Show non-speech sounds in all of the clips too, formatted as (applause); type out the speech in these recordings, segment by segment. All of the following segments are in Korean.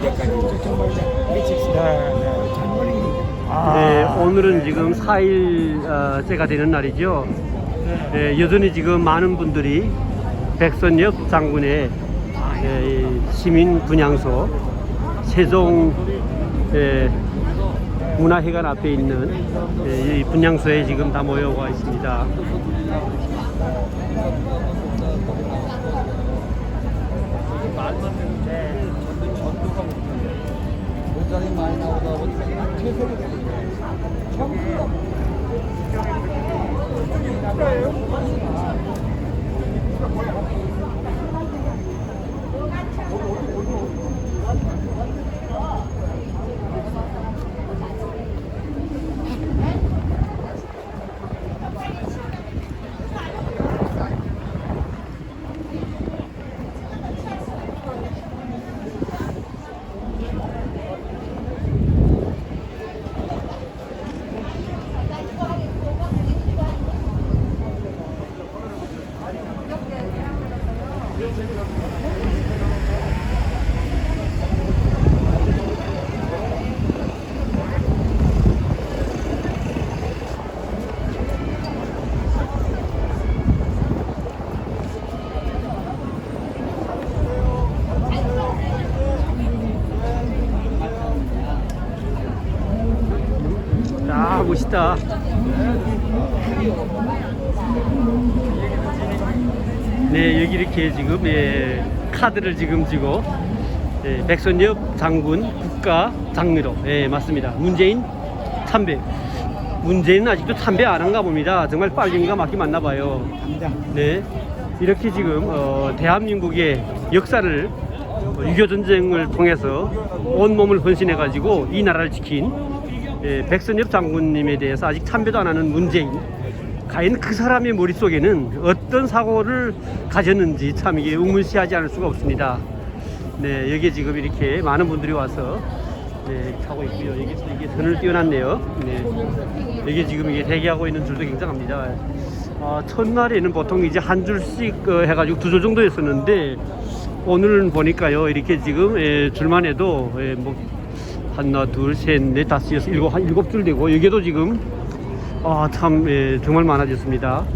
이제까지 정말 미쳤어요. 네, 네. 아, 네, 오늘은 지금 4일째가 되는 날이죠. 네, 여전히 지금 많은 분들이 백선엽 장군의 네, 이 시민 분향소 세종 네, 문화회관 앞에 있는 네, 이 분향소에 지금 다 모여와 있습니다. 많이 나오다 보니까 퇴색이 되는 멋있다. 네 여기 이렇게 지금 예, 카드를 지금 쥐고 예, 백선엽 장군 국가 장미로 예 맞습니다. 문재인 참배. 문재인은 아직도 참배 안 한가 봅니다. 정말 빨리인가 맞기 맞나 봐요. 네 이렇게 지금 어, 대한민국의 역사를 어, 6.25 전쟁을 통해서 온 몸을 헌신해 가지고 이 나라를 지킨 예, 백선엽 장군님에 대해서 아직 참배도 안 하는 문재인 과연 그 사람의 머릿속에는 어떤 사고를 가졌는지 참 이게 의문시하지 않을 수가 없습니다. 네, 여기에 지금 이렇게 많은 분들이 와서 네, 하고 있고요. 여기 또 이게 선을 띄워놨네요. 네, 여기 지금 이게 대기하고 있는 줄도 굉장합니다. 아, 첫날에는 보통 이제 한 줄씩 어, 해가지고 두 줄 정도였었는데 오늘은 보니까요 이렇게 지금 예, 줄만 해도 예, 뭐 하나 둘셋넷 다섯 여섯 일곱 한 일곱 줄 되고 여기도 지금 아참 예, 정말 많아졌습니다.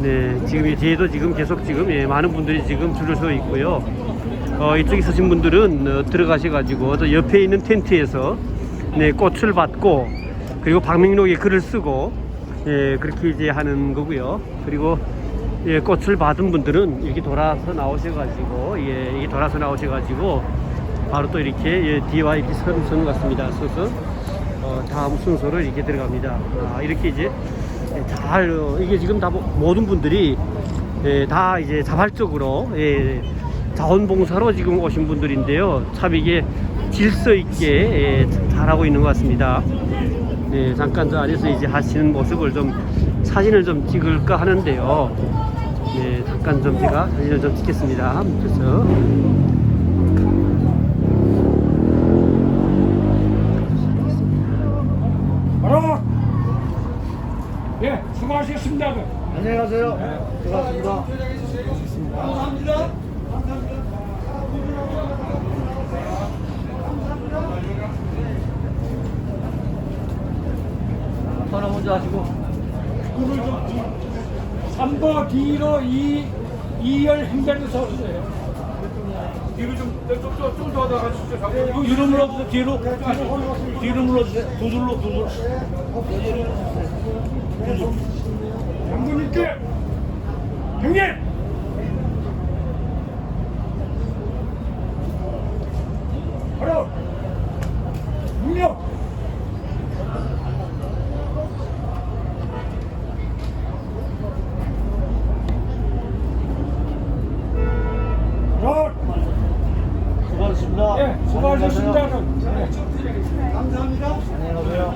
네 지금 이 뒤에도 지금 계속 지금 예, 많은 분들이 지금 줄을 서 있고요. 어, 이쪽에 서신 분들은 어, 들어가셔 가지고 저 옆에 있는 텐트에서 네, 꽃을 받고 그리고 박명록에 글을 쓰고 예, 그렇게 이제 하는 거고요. 그리고 예, 꽃을 받은 분들은 이렇게 돌아서 나오셔 가지고 예, 이렇게 돌아서 나오셔 가지고 바로 또 이렇게 예, 뒤와 이렇게 선, 서는 것 같습니다. 서서 어, 다음 순서로 이렇게 들어갑니다. 아, 이렇게 이제 예, 잘 어, 이게 지금 다 모- 모든 분들이 예, 다 이제 자발적으로 예, 자원봉사로 지금 오신 분들인데요. 참 이게 질서 있게 예, 참 잘하고 있는 것 같습니다. 네, 잠깐 저 안에서 이제 하시는 모습을 좀 사진을 좀 찍을까 하는데요. 네, 잠깐 좀 제가 사진을 좀 찍겠습니다. 그래서 하셨습니다. 안녕히 가세요. 수고하셨습니다. 전화 먼저 하시고 3보 뒤로 이 2열 행대로 서주세요. 뒤로 좀, 좀, 좀, 좀더 하다가 진짜 뒤로 물러주세요. 뒤로 뒤로 물러주세요. 두 줄로 두 줄. 장군님께! 형님! 바로! 능력! 자, 수고하셨습니다. 예, 수고하셨습니다. 예. 안녕히 가세요.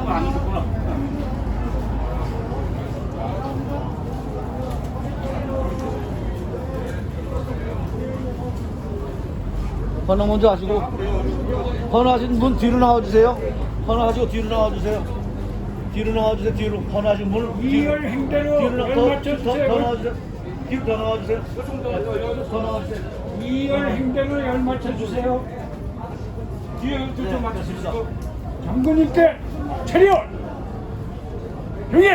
번호 먼저 하시고 번호하신 분 뒤로 나와주세요. 번호하시고 뒤로 나와주세요. 뒤로 나와주세요. 뒤로 번호하신 분 이열 행대로 뒤로 나- 열 더, 더. 더 나와주세요. 뒤로 더 나와주세요. 더 나와주세요. 2열 행대로 열 맞춰주세요. 뒤에 좀 네, 좀 맞춰주시고. 장군님께 체리얼 형님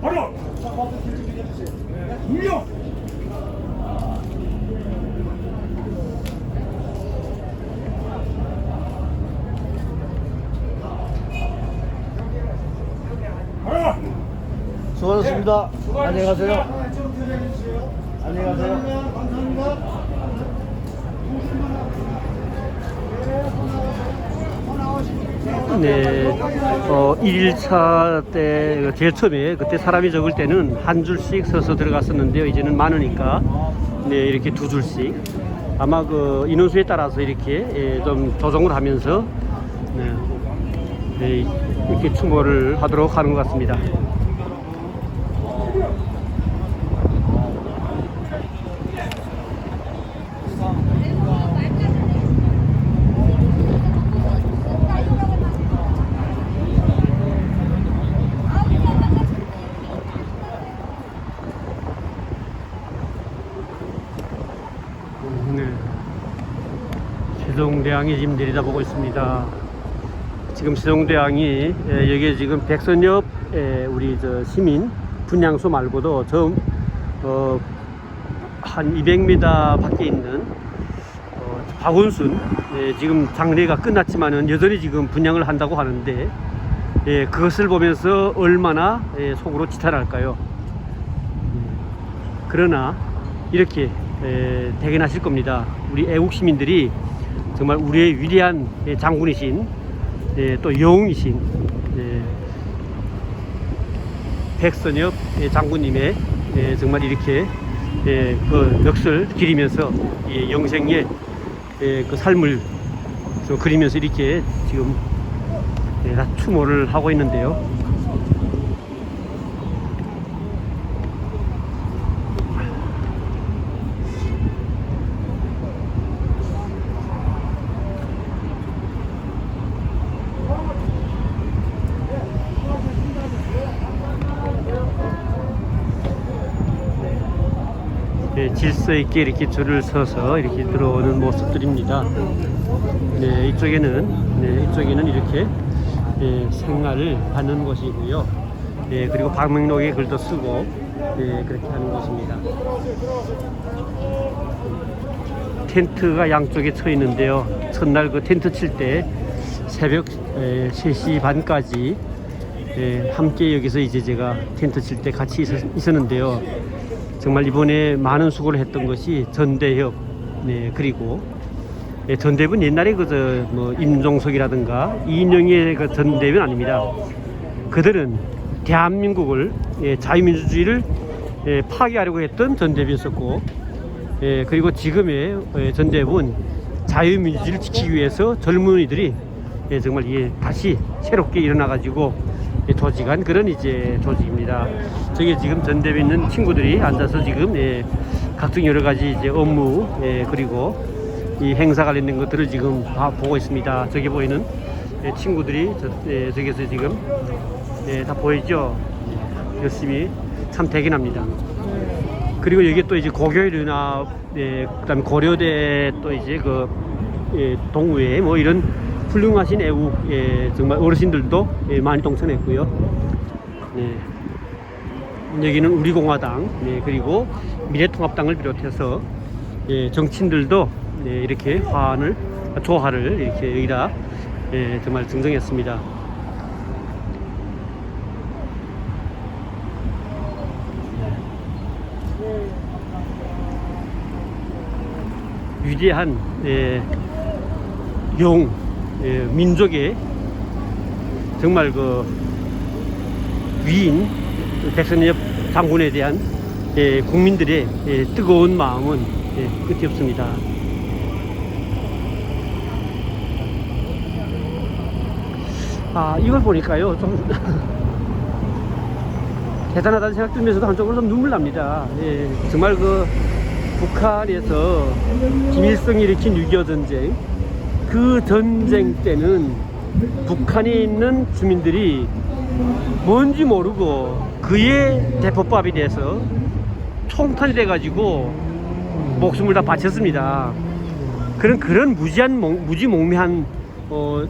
바로 물려 바로 수 고하셨습니다. 네, 안녕히 가세요. 네, 어, 1일차 때 제일 처음에 그때 사람이 적을 때는 한 줄씩 서서 들어갔었는데요. 이제는 많으니까 네, 이렇게 두 줄씩 아마 그 인원수에 따라서 이렇게 예, 좀 조정을 하면서 네, 네, 이렇게 추모를 하도록 하는 것 같습니다. 네. 세종대왕이 지금 내려다보고 있습니다. 지금 세종대왕이 예, 여기에 지금 백선엽 예, 우리 저 시민 분향소 말고도 저 어, 한 200m 밖에 있는 어, 박원순 예, 지금 장례가 끝났지만은 여전히 지금 분양을 한다고 하는데 예, 그것을 보면서 얼마나 예, 속으로 지탄할까요? 그러나 이렇게 에, 대견하실 겁니다. 우리 애국 시민들이 정말 우리의 위대한 예, 장군이신 예, 또 영웅이신 예, 백선엽 예, 장군님의 예, 정말 이렇게 예, 그 넋을 기리면서 예, 영생의 예, 그 삶을 저 그리면서 이렇게 지금 추모를 하고 있는데요. 질서 있게 이렇게 줄을 서서 이렇게 들어오는 모습들입니다. 네, 이쪽에는 네, 이쪽에는 이렇게 예, 생활을 받는 곳이고요. 예, 그리고 방명록에 글도 쓰고 예, 그렇게 하는 곳입니다. 텐트가 양쪽에 쳐 있는데요. 첫날 그 텐트 칠 때 새벽 에, 3시 반까지 예, 함께 여기서 이제 제가 텐트 칠 때 같이 있었, 있었는데요. 정말 이번에 많은 수고를 했던 것이 전대협, 네, 그리고 예, 전대협은 옛날에 그저 뭐 임종석이라든가 이인영의 그 전대협은 아닙니다. 그들은 대한민국을 예, 자유민주주의를 예, 파괴하려고 했던 전대협이었었고, 예, 그리고 지금의 예, 전대협은 자유민주주의를 지키기 위해서 젊은이들이 예, 정말 예, 다시 새롭게 일어나가지고 예, 조직한 그런 이제 조직입니다. 저기 지금 전대에 있는 친구들이 앉아서 지금 예, 각종 여러 가지 이제 업무 예, 그리고 이 행사 관련된 것들을 지금 다 보고 있습니다. 저기 보이는 예, 친구들이 저, 예, 저기서 지금 예, 다 보이죠. 예, 열심히 참 대견합니다. 그리고 여기 또 이제 고교연합, 예, 그다음에 고려대 또 이제 그 예, 동우회 뭐 이런 훌륭하신 애국 예, 정말 어르신들도 예, 많이 동참했고요. 네. 여기는 우리공화당 네, 그리고 미래통합당을 비롯해서 예, 정치인들도 예, 이렇게 화환을 조화를 이렇게 여기다 예, 정말 증정했습니다. 위대한 예, 용 예, 민족의 정말 그 위인 백선엽 장군에 대한 예, 국민들의 예, 뜨거운 마음은 예, 끝이 없습니다. 아 이걸 보니까요 좀 (laughs) 대단하다는 생각 들면서도 한쪽으로 좀 눈물 납니다. 예, 정말 그 북한에서 김일성이 일으킨 6.25 전쟁 그 전쟁 때는 북한에 있는 주민들이 뭔지 모르고 그의 대포밥이 돼서 총탄이 돼가지고 목숨을 다 바쳤습니다. 그런 그런 무지한 몽- 무지몽매한 어,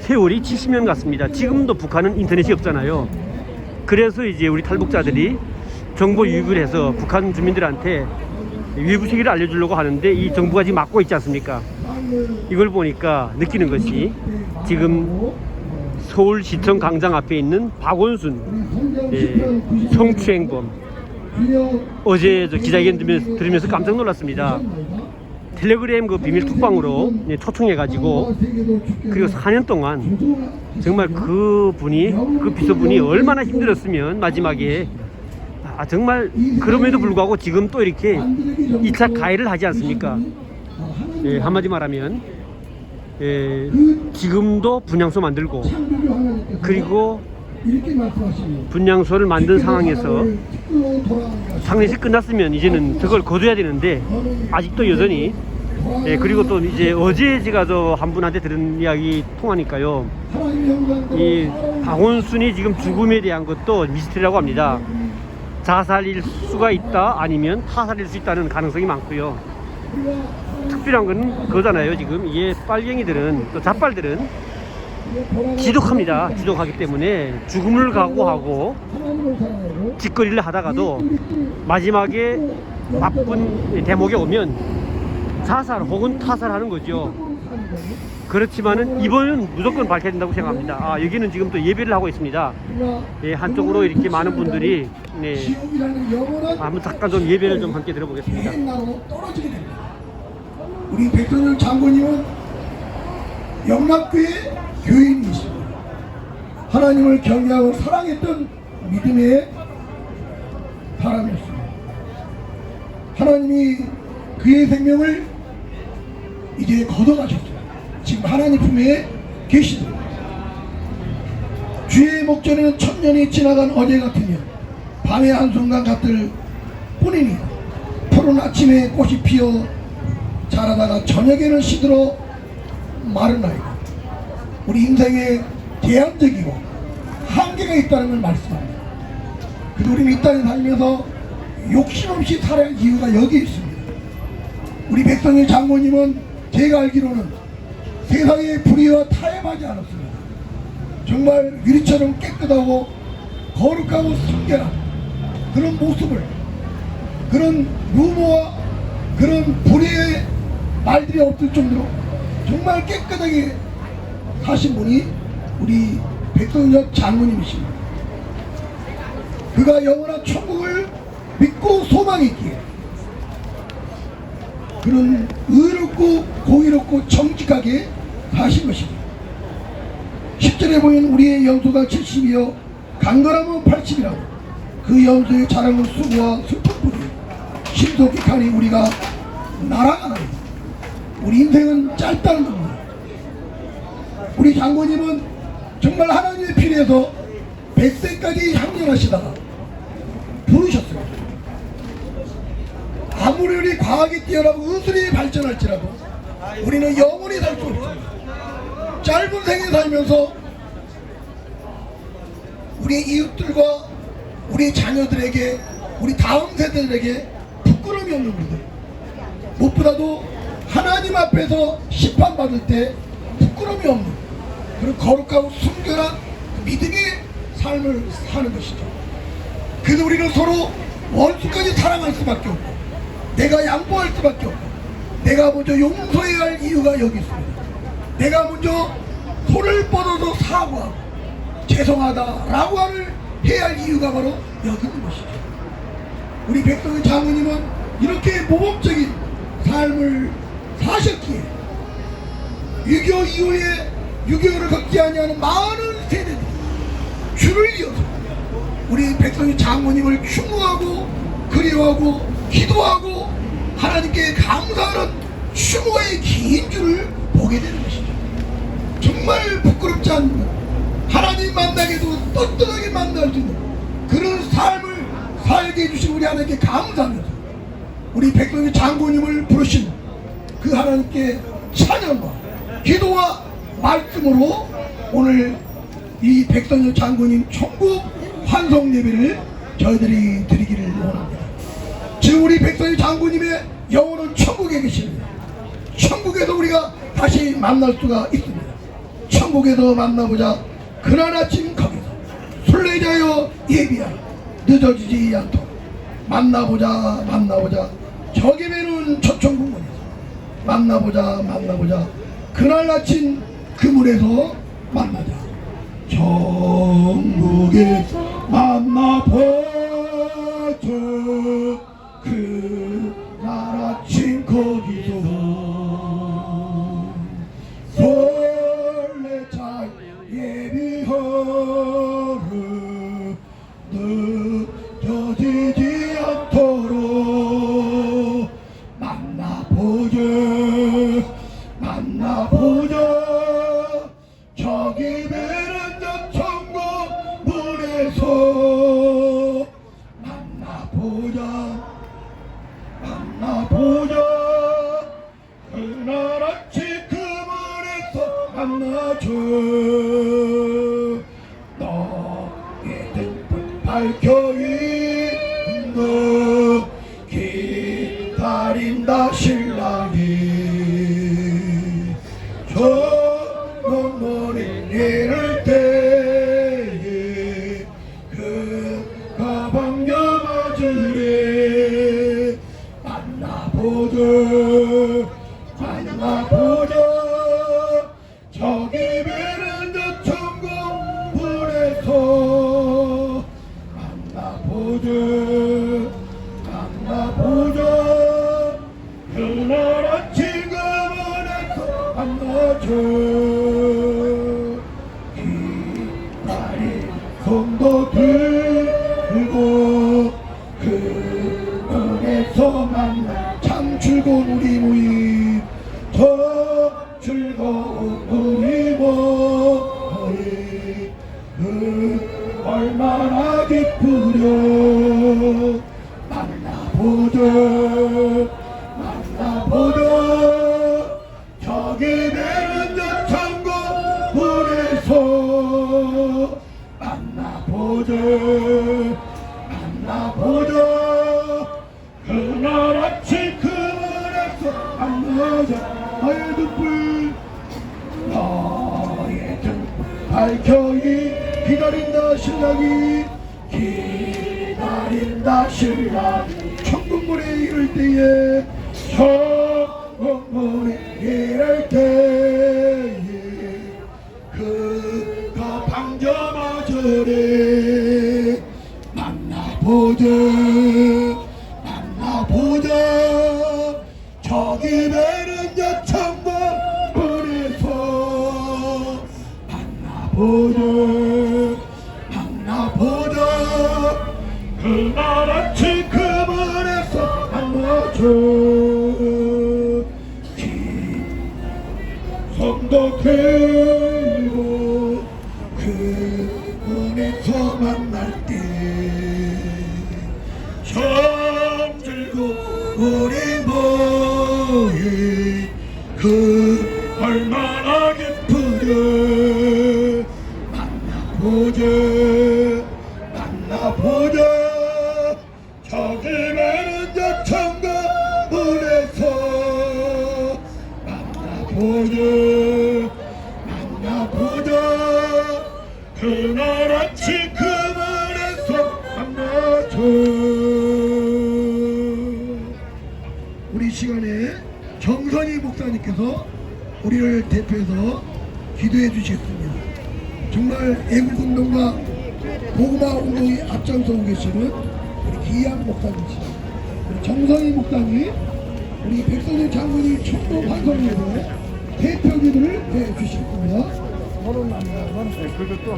세월이 70년 같습니다. 지금도 북한은 인터넷이 없잖아요. 그래서 이제 우리 탈북자들이 정보 유입을 해서 북한 주민들한테 외부 세계를 알려주려고 하는데 이 정부가 지금 막고 있지 않습니까? 이걸 보니까 느끼는 것이 지금 서울시청 광장 앞에 있는 박원순 예, 성추행범 어제 저 기자회견 들으면서, 들으면서 깜짝 놀랐습니다. 텔레그램 그 비밀 톡방으로 예, 초청해가지고 그리고 4년 동안 정말 그 분이 그 비서분이 얼마나 힘들었으면 마지막에 아 정말 그럼에도 불구하고 지금 또 이렇게 2차 가해를 하지 않습니까? 예, 한마디 말하면 예, 지금도 분향소 만들고 그리고 분향소를 만든 상황에서 상례식 끝났으면 이제는 저걸 거둬야 되는데 아직도 여전히 예, 그리고 또 이제 어제 제가 저 한 분한테 들은 이야기 통하니까요. 이 박원순이 지금 죽음에 대한 것도 미스터리라고 합니다. 자살일 수가 있다 아니면 타살일 수 있다는 가능성이 많고요 특별한 건 그거잖아요 지금 이게 빨갱이들은 또 잡발들은 지독합니다 지독하기 때문에 죽음을 각오하고 짓거리를 하다가도 마지막에 나쁜 대목에 오면 자살 혹은 타살하는 거죠. 그렇지만은 이번은 무조건 밝혀야 된다고 생각합니다. 아 여기는 지금 또 예배를 하고 있습니다. 예, 한쪽으로 이렇게 많은 분들이 네, 한번 잠깐 좀 예배를 좀 함께 들어보겠습니다. 우리 백선열 장군님은 영락교의 교인이십니다. 하나님을 경외하고 사랑했던 믿음의 사람이었습니다. 하나님이 그의 생명을 이제 걷어가셨어요. 지금 하나님 품에 계시습니다. 주의 목전에는 천년이 지나간 어제 같으면 밤의 한순간 같을 뿐이니 푸른 아침에 꽃이 피어 자라다가 저녁에는 시들어 마르나이고 우리 인생에 제한적이고 한계가 있다는 걸 말씀합니다. 우리는 이 땅에 살면서 욕심 없이 살아야 할 이유가 여기 있습니다. 우리 백성의 장모님은 제가 알기로는 세상의 불의와 타협하지 않았습니다. 정말 유리처럼 깨끗하고 거룩하고 순결한 그런 모습을 그런 루머와 그런 불의의 말들이 없을 정도로 정말 깨끗하게 사신 분이 우리 백성역 장모님이십니다. 그가 영원한 천국을 믿고 소망했기에 그런 의롭고 공의롭고 정직하게 사신 것입니다. 10절에 보면 우리의 염소가 70이요 강건함은 80이라고 그 염소의 자랑은 수고와 슬픔뿐이요 신속히 가니 우리가 날아가나니 우리 인생은 짧다는 겁니다. 우리 장모님은 정말 하나님의 필요해서 100세까지 향연하시다가 부르셨어요. 아무리 우리 과학이 뛰어나고 의술이 발전할지라도 우리는 영원히 살 수 없습니다. 짧은 생에 살면서 우리 이웃들과 우리 자녀들에게 우리 다음 세대들에게 부끄러움이 없는 분들 무엇보다도 하나님 앞에서 심판받을 때 부끄러움이 없는 그런 거룩하고 순결한 믿음의 삶을 사는 것이죠. 그래서 우리는 서로 원수까지 사랑할 수밖에 없고 내가 양보할 수밖에 없고 내가 먼저 용서해야 할 이유가 여기 있습니다. 내가 먼저 손을 뻗어서 사과하고 죄송하다라고 하는 해야 할 이유가 바로 여기 있는 것이죠. 우리 백성의 장모님은 이렇게 모범적인 삶을 사셨기에 6.25 이후에 6.25를 겪지 아니하는 많은 세대들이 줄을 이어서 우리 백성의 장모님을 추모하고 그리워하고 기도하고 하나님께 감사하는 추모의 긴 줄을 보게 되는 것이죠. 정말 부끄럽지 않는 하나님 만나게도 떳떳하게 만날 수 있는 그런 삶을 살게 해주신 우리 하나님께 감사합니다. 우리 백성의 장군님을 부르신 그 하나님께 찬양과 기도와 말씀으로 오늘 이 백성의 장군님 천국 환송 예배를 저희들이 드리기를 원합니다. 지금 우리 백성의 장군님의 영혼은 천국에 계십니다. 천국에서 우리가 다시 만날 수가 있습니다. 천국에서 만나보자. 그날 아침 거기서 순례자여 예비야 늦어지지 않도록 만나보자 만나보자 저기 초청국문에서 만나보자 만나보자. 그날 아침 그 물에서 만나자. 천국에서 만나보자. 그 얼마나 기쁘려 만나보자 신랑이 천국문에 이를 때에 천국문에 이를 때 손도 들고 그 문에서 만날 때 시간에 정선희 목사님께서 우리를 대표해서 기도해 주시겠습니다. 정말 애국운동과 고구마 운동에 앞장서고 계시는 우리 기양 목사님이시죠. 우리 정선희 목사님, 우리 백선희 장군이 총도 반성회의 대표 기도를 해 주시겠습니다. 그것도 또